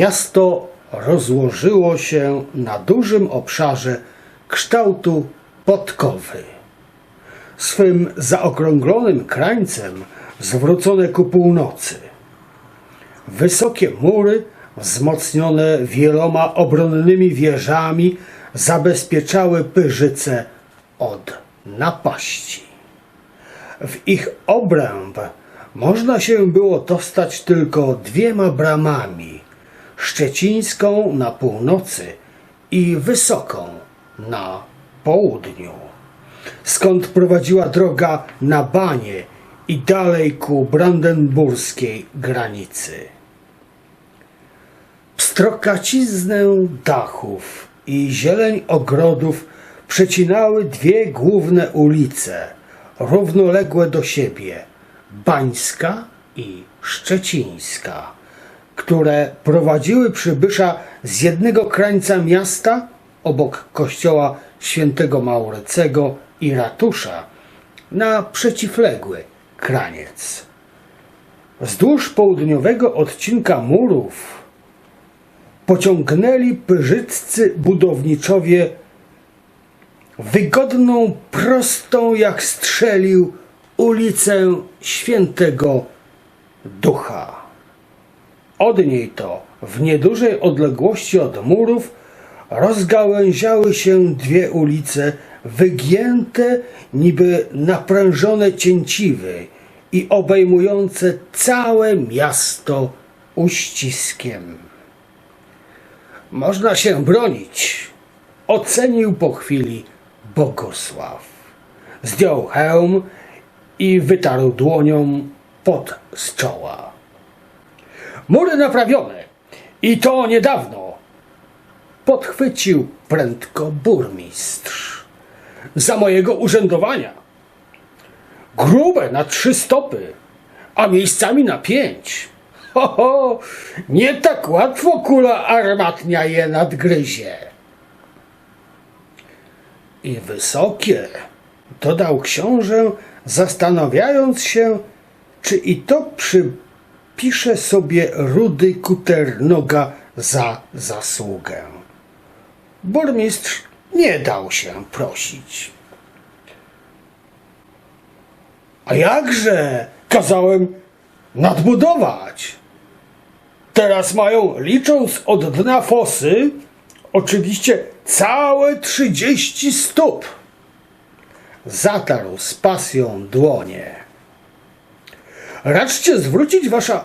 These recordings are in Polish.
Miasto rozłożyło się na dużym obszarze kształtu podkowy. Swym zaokrąglonym krańcem zwrócone ku północy. Wysokie mury, wzmocnione wieloma obronnymi wieżami, zabezpieczały Pyrzyce od napaści. W ich obręb można się było dostać tylko dwiema bramami: szczecińską na północy i wysoką na południu, skąd prowadziła droga na Banie i dalej ku brandenburskiej granicy. Pstrokaciznę dachów i zieleń ogrodów przecinały dwie główne ulice, równoległe do siebie, Bańska i Szczecińska, które prowadziły przybysza z jednego krańca miasta, obok kościoła świętego Maurecego i ratusza, na przeciwległy kraniec. Wzdłuż południowego odcinka murów pociągnęli pyrzyccy budowniczowie wygodną, prostą jak strzelił ulicę Świętego Ducha. Od niej to w niedużej odległości od murów rozgałęziały się dwie ulice wygięte niby naprężone cięciwy i obejmujące całe miasto uściskiem. Można się bronić, ocenił po chwili Bogusław. Zdjął hełm i wytarł dłonią pot z czoła. Mury naprawione i to niedawno, podchwycił prędko burmistrz. Za mojego urzędowania. Grube na trzy stopy, a miejscami na pięć. Ho, ho, nie tak łatwo kula armatnia je nadgryzie. I wysokie, dodał książę, zastanawiając się, czy i to przypisze sobie rudy kuternoga za zasługę. Burmistrz nie dał się prosić. A jakże kazałem nadbudować? Teraz mają, licząc od dna fosy, oczywiście całe 30 stóp. Zatarł z pasją dłonie. Raczcie zwrócić wasza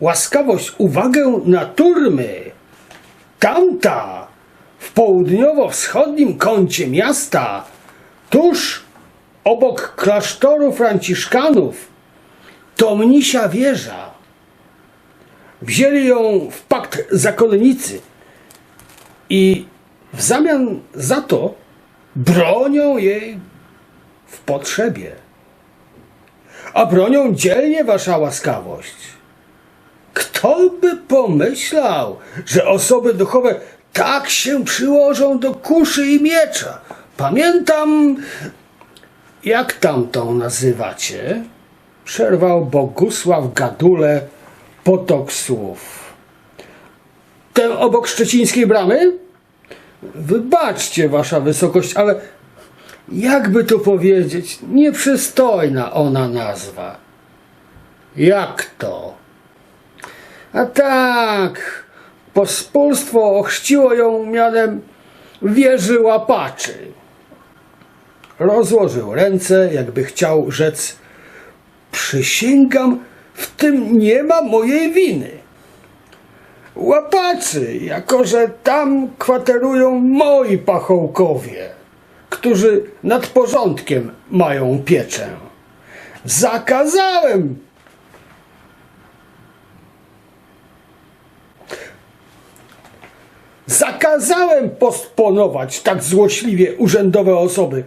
łaskawość uwagę na turmy. Tamta w południowo-wschodnim kącie miasta, tuż obok klasztoru franciszkanów, to mnisia wieża. Wzięli ją w pakt zakonnicy i w zamian za to bronią jej w potrzebie. A bronią dzielnie wasza łaskawość. Kto by pomyślał, że osoby duchowe tak się przyłożą do kuszy i miecza? Pamiętam, jak tamtą nazywacie? Przerwał Bogusław Gadule potok słów. Tę obok szczecińskiej bramy? Wybaczcie, wasza wysokość, ale jakby to powiedzieć, nieprzystojna ona nazwa. Jak to? A tak, pospólstwo ochrzciło ją mianem wieży łapaczy. Rozłożył ręce, jakby chciał rzec: Przysięgam, w tym nie ma mojej winy. Łapaczy, jako że tam kwaterują moi pachołkowie, którzy nad porządkiem mają pieczę. Zakazałem Zakazałem postponować tak złośliwie urzędowe osoby,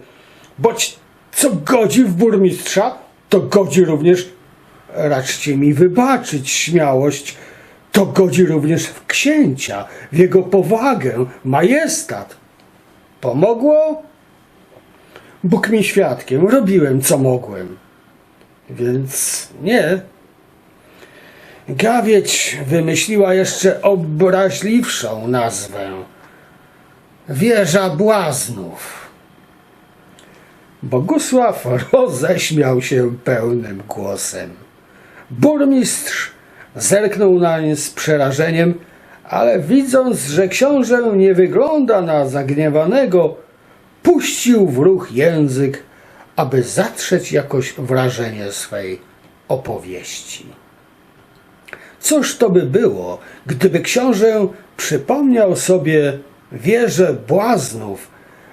boć co godzi w burmistrza, to godzi również, raczcie mi wybaczyć śmiałość, to godzi również w księcia, w jego powagę, majestat. Pomogło? Bóg mi świadkiem, robiłem co mogłem. Więc nie. Gawieć wymyśliła jeszcze obraźliwszą nazwę. Wieża Błaznów. Bogusław roześmiał się pełnym głosem. Burmistrz zerknął nań z przerażeniem, ale widząc, że książę nie wygląda na zagniewanego, puścił w ruch język, aby zatrzeć jakoś wrażenie swej opowieści. Cóż to by było, gdyby książę przypomniał sobie wieżę błaznów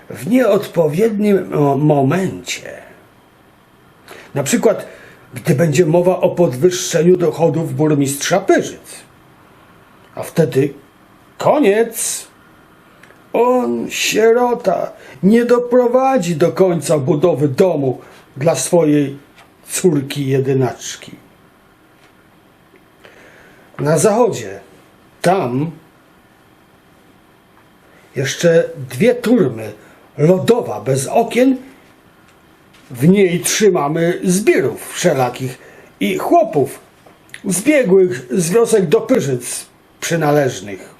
w nieodpowiednim mo- momencie? Na przykład, gdy będzie mowa o podwyższeniu dochodów burmistrza Pyrzyc. A wtedy koniec. On, sierota, nie doprowadzi do końca budowy domu dla swojej córki jedynaczki. Na zachodzie, tam jeszcze dwie turmy, lodowa bez okien. W niej trzymamy zbirów wszelakich i chłopów zbiegłych z wiosek do Pyrzyc przynależnych.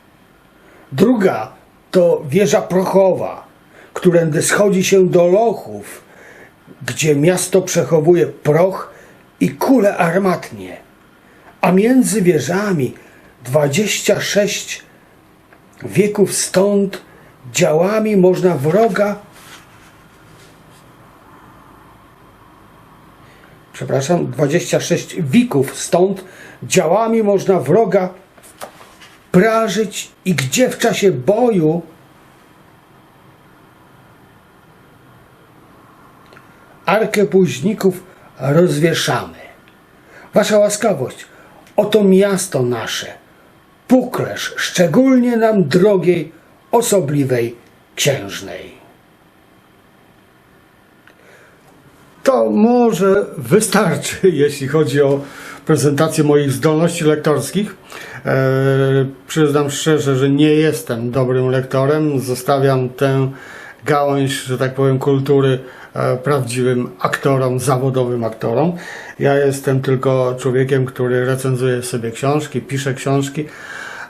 Druga to wieża prochowa, którędy schodzi się do lochów, gdzie miasto przechowuje proch i kule armatnie, a między wieżami 26 wieków stąd działami można wroga przepraszam, 26 wików stąd działami można wroga prażyć i gdzie w czasie boju arkę późników rozwieszamy. Wasza łaskawość, oto miasto nasze, Puklesz, szczególnie nam drogiej, osobliwej księżnej. To może wystarczy, jeśli chodzi o prezentację moich zdolności lektorskich. E, przyznam szczerze, że nie jestem dobrym lektorem. Zostawiam tę gałąź, że tak powiem, kultury e, prawdziwym aktorom, zawodowym aktorom. Ja jestem tylko człowiekiem, który recenzuje sobie książki, pisze książki.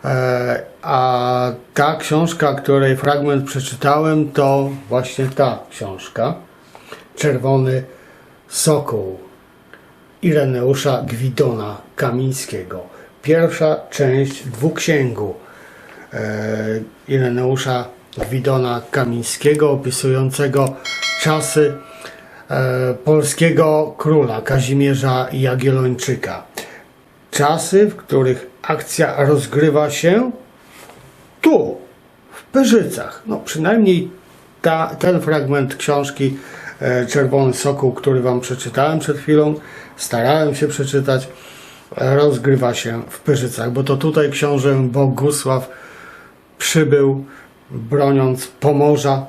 E, a ta książka, której fragment przeczytałem, to właśnie ta książka. Czerwony Sokół Ireneusza Gwidona Kamińskiego. Pierwsza część dwuksięgu e, Ireneusza Gwidona Kamińskiego opisującego czasy e, polskiego króla Kazimierza Jagiellończyka. Czasy, w których akcja rozgrywa się tu, w Pyrzycach. No przynajmniej ta, ten fragment książki Czerwony Sokół, który Wam przeczytałem przed chwilą, starałem się przeczytać, e, rozgrywa się w Pyrzycach, bo to tutaj książę Bogusław przybył broniąc Pomorza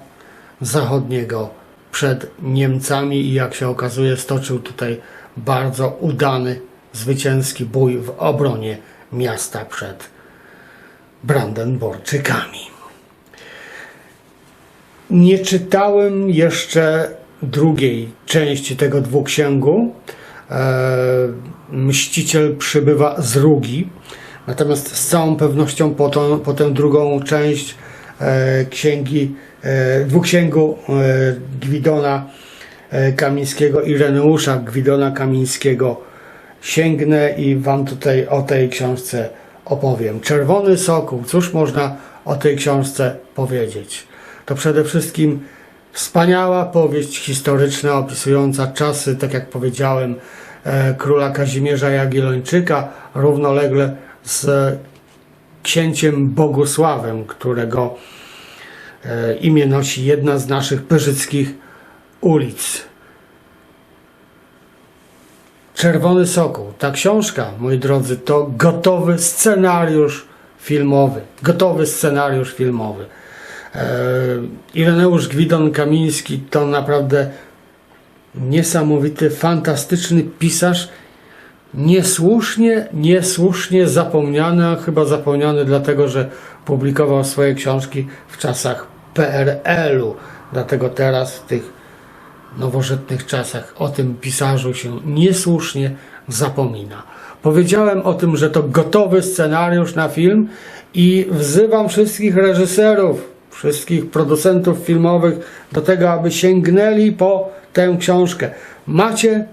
Zachodniego przed Niemcami i jak się okazuje stoczył tutaj bardzo udany, zwycięski bój w obronie miasta przed Brandenburczykami. Nie czytałem jeszcze drugiej części tego dwuksięgu. E, Mściciel przybywa z Rugi. Natomiast z całą pewnością po, tą, po tę drugą część e, księgi, e, dwuksięgu Gwidona Kamińskiego i Reneusza Gwidona Kamińskiego sięgnę i Wam tutaj o tej książce opowiem. Czerwony Sokół, cóż można o tej książce powiedzieć? To przede wszystkim wspaniała powieść historyczna opisująca czasy, tak jak powiedziałem, e, króla Kazimierza Jagiellończyka, równolegle z księciem Bogusławem, którego e, imię nosi jedna z naszych pyrzyckich ulic. Czerwony Sokół. Ta książka, moi drodzy, to gotowy scenariusz filmowy. Gotowy scenariusz filmowy. E, Ireneusz Gwidon Kamiński to naprawdę niesamowity, fantastyczny pisarz. Niesłusznie, niesłusznie zapomniany, a chyba zapomniany dlatego, że publikował swoje książki w czasach PRL-u. Dlatego teraz w tych nowożytnych czasach o tym pisarzu się niesłusznie zapomina. Powiedziałem o tym, że to gotowy scenariusz na film i wzywam wszystkich reżyserów, wszystkich producentów filmowych do tego, aby sięgnęli po tę książkę. Macie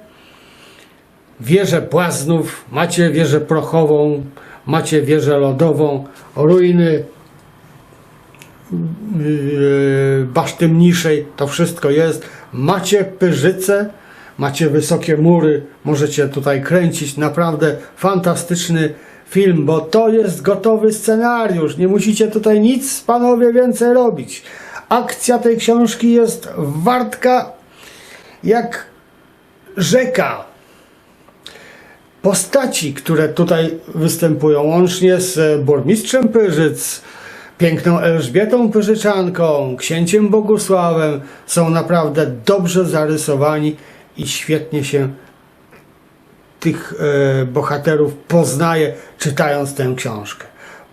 wieżę błaznów, macie wieżę prochową, macie wieżę lodową, ruiny yy, baszty mniejszej, to wszystko jest. Macie pyrzyce, macie wysokie mury, możecie tutaj kręcić. Naprawdę fantastyczny film, bo to jest gotowy scenariusz. Nie musicie tutaj nic, panowie, więcej robić. Akcja tej książki jest wartka jak rzeka postaci, które tutaj występują, łącznie z burmistrzem Pyrzyc, piękną Elżbietą Pyrzyczanką, księciem Bogusławem, są naprawdę dobrze zarysowani i świetnie się tych e, bohaterów poznaje, czytając tę książkę.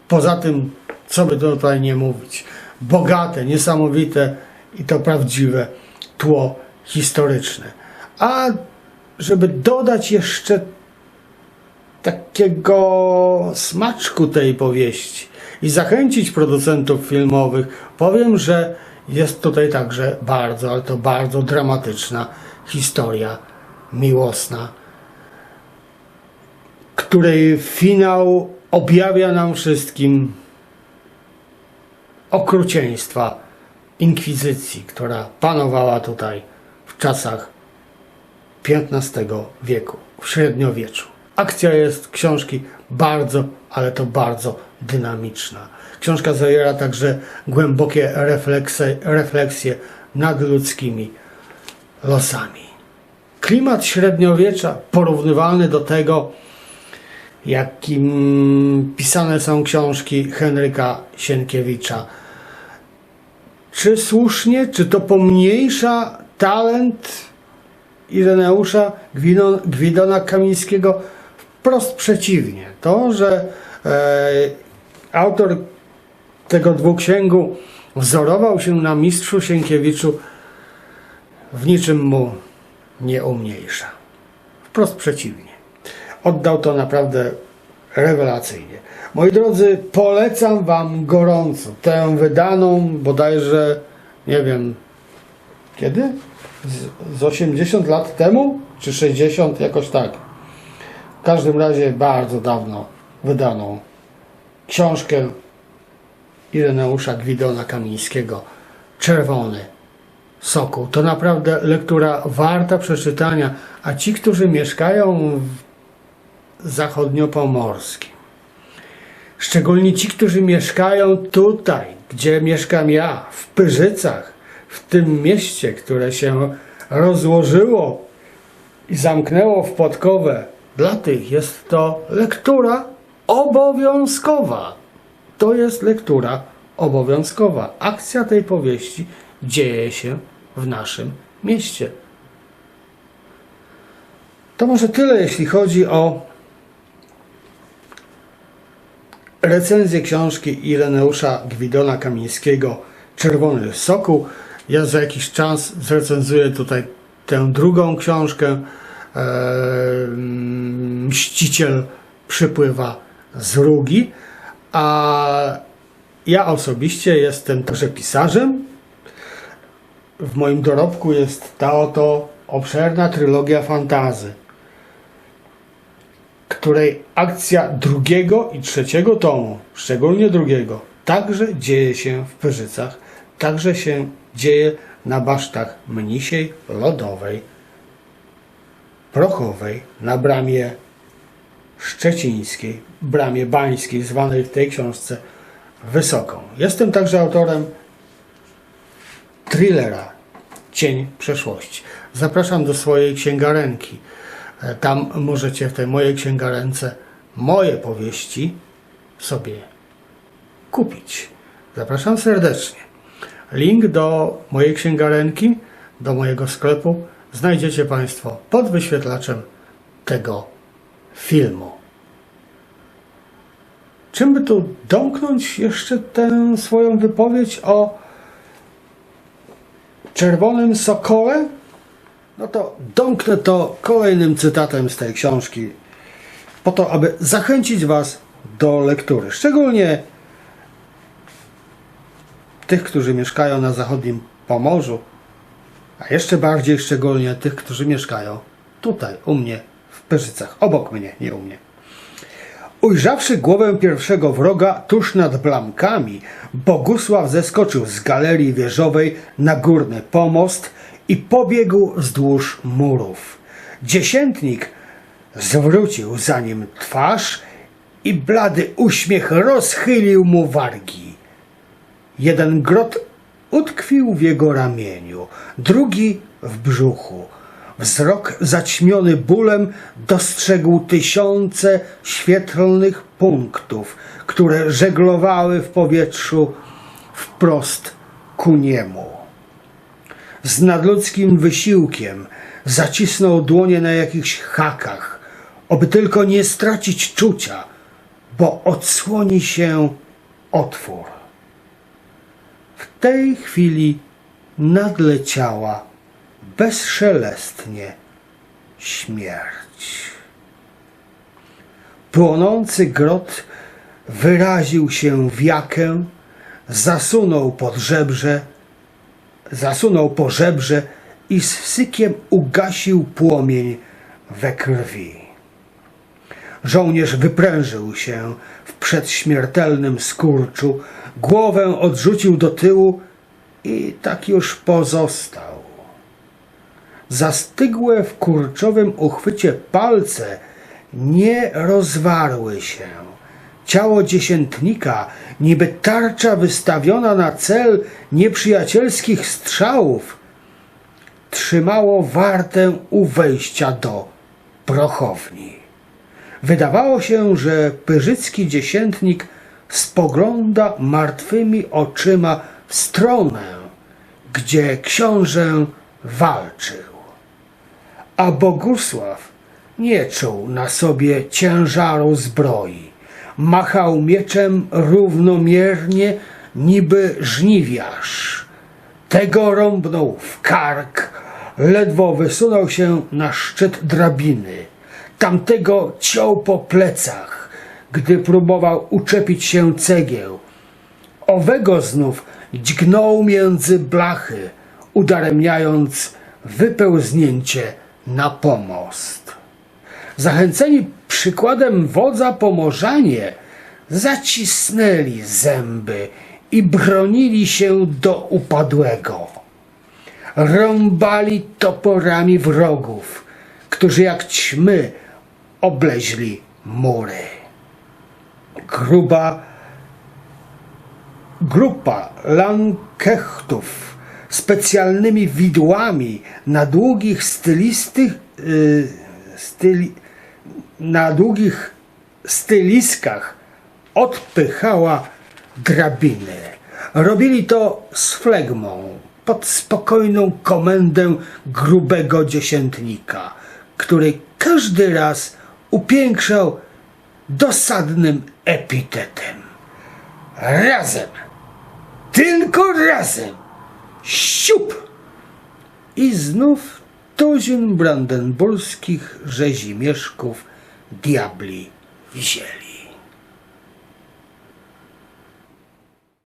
Poza tym, co by tutaj nie mówić, bogate, niesamowite i to prawdziwe tło historyczne. A żeby dodać jeszcze takiego smaczku tej powieści i zachęcić producentów filmowych, powiem, że jest tutaj także bardzo, ale to bardzo dramatyczna historia miłosna, której finał objawia nam wszystkim okrucieństwa inkwizycji, która panowała tutaj w czasach XV wieku, w średniowieczu. Akcja jest książki bardzo, ale to bardzo dynamiczna. Książka zawiera także głębokie refleksje, refleksje nad ludzkimi losami. Klimat średniowiecza porównywalny do tego, jakim pisane są książki Henryka Sienkiewicza. Czy słusznie, czy to pomniejsza talent Ireneusza Gwino- Gwidona Kamińskiego? Wprost przeciwnie. To, że e, autor tego dwuksięgu wzorował się na mistrzu Sienkiewiczu, w niczym mu nie umniejsza. Wprost przeciwnie. Oddał to naprawdę rewelacyjnie. Moi drodzy, polecam Wam gorąco tę wydaną bodajże, nie wiem, kiedy? Z, z 80 lat temu? Czy 60? Jakoś tak. W każdym razie bardzo dawno wydaną książkę Ireneusza Gwidona Kamińskiego Czerwony Sokół. To naprawdę lektura warta przeczytania, a ci, którzy mieszkają w zachodniopomorskim, szczególnie ci, którzy mieszkają tutaj, gdzie mieszkam ja, w Pyrzycach, w tym mieście, które się rozłożyło i zamknęło w podkowę, dla tych jest to lektura obowiązkowa. To jest lektura obowiązkowa. Akcja tej powieści dzieje się w naszym mieście. To może tyle, jeśli chodzi o recenzję książki Ireneusza Gwidona Kamińskiego Czerwony Sokół. Ja za jakiś czas zrecenzuję tutaj tę drugą książkę e, Mściciel przypływa z Rugi, a ja osobiście jestem także pisarzem. W moim dorobku jest ta oto obszerna trylogia fantazy, której akcja drugiego i trzeciego tomu, szczególnie drugiego, także dzieje się w Pyrzycach, także się dzieje na basztach Mnisiej, Lodowej, Prochowej, na bramie szczecińskiej, bramie bańskiej, zwanej w tej książce Wysoką. Jestem także autorem thrillera Cień przeszłości. Zapraszam do swojej księgarenki. E, Tam możecie w tej mojej księgarence moje powieści sobie kupić. Zapraszam serdecznie. Link do mojej księgarenki, do mojego sklepu znajdziecie Państwo pod wyświetlaczem tego filmu. Czym by tu domknąć jeszcze tę swoją wypowiedź o czerwonym sokole? No to domknę to kolejnym cytatem z tej książki, po to, aby zachęcić Was do lektury. Szczególnie tych, którzy mieszkają na zachodnim Pomorzu, a jeszcze bardziej szczególnie tych, którzy mieszkają tutaj, u mnie, w Pyrzycach, obok mnie, nie u mnie. Ujrzawszy głowę pierwszego wroga tuż nad blamkami, Bogusław zeskoczył z galerii wieżowej na górny pomost i pobiegł wzdłuż murów. Dziesiętnik zwrócił za nim twarz i blady uśmiech rozchylił mu wargi. Jeden grot utkwił w jego ramieniu, drugi w brzuchu. Wzrok zaćmiony bólem dostrzegł tysiące świetlnych punktów, które żeglowały w powietrzu wprost ku niemu. Z nadludzkim wysiłkiem zacisnął dłonie na jakichś hakach, oby tylko nie stracić czucia, bo odsłoni się otwór. W tej chwili nadleciała bezszelestnie śmierć. Płonący grot wyraził się w jakę, zasunął pod żebrze, zasunął po żebrze i z sykiem ugasił płomień we krwi. Żołnierz wyprężył się w przedśmiertelnym skurczu, głowę odrzucił do tyłu i tak już pozostał. Zastygłe w kurczowym uchwycie palce nie rozwarły się. Ciało dziesiętnika, niby tarcza wystawiona na cel nieprzyjacielskich strzałów, trzymało wartę u wejścia do prochowni. Wydawało się, że pyrzycki dziesiętnik spogląda martwymi oczyma w stronę, gdzie książę walczył. A Bogusław nie czuł na sobie ciężaru zbroi. Machał mieczem równomiernie, niby żniwiarz. Tego rąbnął w kark, ledwo wysunął się na szczyt drabiny. Tamtego ciął po plecach, gdy próbował uczepić się cegieł. Owego znów dźgnął między blachy, udaremniając wypełznięcie na pomost. Zachęceni przykładem wodza Pomorzanie zacisnęli zęby i bronili się do upadłego. Rąbali toporami wrogów, którzy jak ćmy obleźli mury. Gruba grupa lankechtów specjalnymi widłami na długich stylistych, y, styli, na długich styliskach odpychała drabiny. Robili to z flegmą, pod spokojną komendę grubego dziesiętnika, który każdy raz upiększał dosadnym epitetem. Razem, tylko razem, siup! I znów tuzin brandenburskich rzezimieszków diabli wzięli.